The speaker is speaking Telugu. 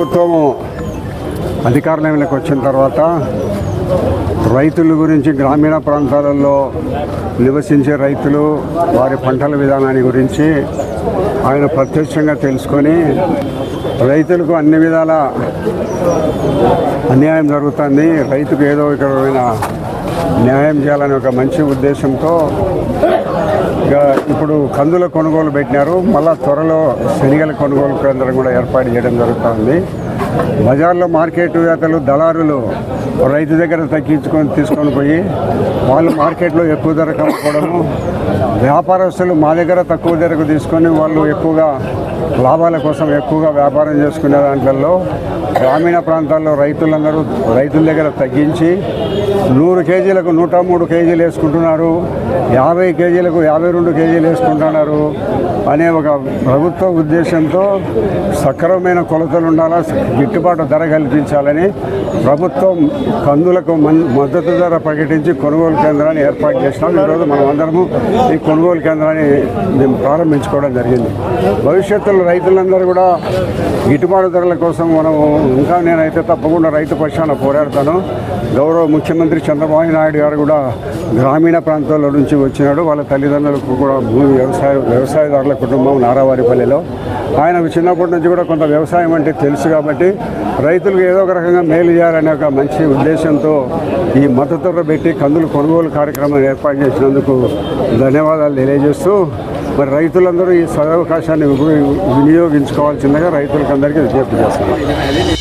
ప్రభుత్వం అధికారంలోకి వచ్చిన తర్వాత రైతుల గురించి గ్రామీణ ప్రాంతాలలో నివసించే రైతులు వారి పంటల విధానాన్ని గురించి ఆయన ప్రత్యక్షంగా తెలుసుకొని రైతులకు అన్ని విధాల అన్యాయం జరుగుతుంది. రైతుకు ఏదో ఇక్కడ న్యాయం చేయాలని ఒక మంచి ఉద్దేశంతో ఇక ఇప్పుడు కందుల కొనుగోలు పెట్టినారు. మళ్ళీ త్వరలో శనిగల కొనుగోలు కేంద్రం కూడా ఏర్పాటు చేయడం జరుగుతుంది. బజార్లో మార్కెట్ వేతలు దళారులు రైతు దగ్గర తగ్గించుకొని తీసుకొని పోయి వాళ్ళు మార్కెట్లో ఎక్కువ ధర అమ్ముకోవడము వ్యాపారస్తులు మా దగ్గర తక్కువ ధరకు తీసుకొని వాళ్ళు ఎక్కువగా లాభాల కోసం ఎక్కువగా వ్యాపారం చేసుకునే దాంట్లో గ్రామీణ ప్రాంతాల్లో రైతులందరూ రైతుల దగ్గర తగ్గించి నూరు కేజీలకు నూట మూడు కేజీలు వేసుకుంటున్నారు యాభై కేజీలకు యాభై రెండు కేజీలు వేసుకుంటున్నారు అనే ఒక ప్రభుత్వ ఉద్దేశంతో సక్రమమైన కొలతలు ఉండాలా గిట్టుబాటు ధర కల్పించాలని ప్రభుత్వం కందులకు మన్- మద్దతు ధర ప్రకటించి కొనుగోలు కేంద్రాన్ని ఏర్పాటు చేసినాం. ఈరోజు మనం అందరము ఈ కొనుగోలు కేంద్రాన్ని మేము ప్రారంభించుకోవడం జరిగింది. భవిష్యత్తులో రైతులందరూ కూడా గిట్టుబాటు ధరల కోసం మనం ఇంకా నేనైతే తప్పకుండా రైతు పక్షాన పోరాడతాను. గౌరవ ముఖ్యమంత్రి చంద్రబాబు నాయుడు గారు కూడా గ్రామీణ ప్రాంతాల నుంచి వచ్చినాడు. వాళ్ళ తల్లిదండ్రులకు కూడా భూమి వ్యవసాయ వ్యవసాయదారుల కుటుంబం నారావారిపల్లిలో. ఆయనకు చిన్నప్పటి నుంచి కూడా కొంత వ్యవసాయం అంటే తెలుసు కాబట్టి రైతులకు ఏదో ఒక రకంగా మేలు చేయాలనే ఒక మంచి ఉద్దేశంతో ఈ మద్దతు పెట్టి కందులు కొనుగోలు కార్యక్రమం ఏర్పాటు చేసినందుకు ధన్యవాదాలు తెలియజేస్తూ మరి రైతులందరూ ఈ సదవకాశాన్ని వినియోగించుకోవాల్సిందిగా రైతులకు అందరికీ విజ్ఞప్తి చేస్తున్నారు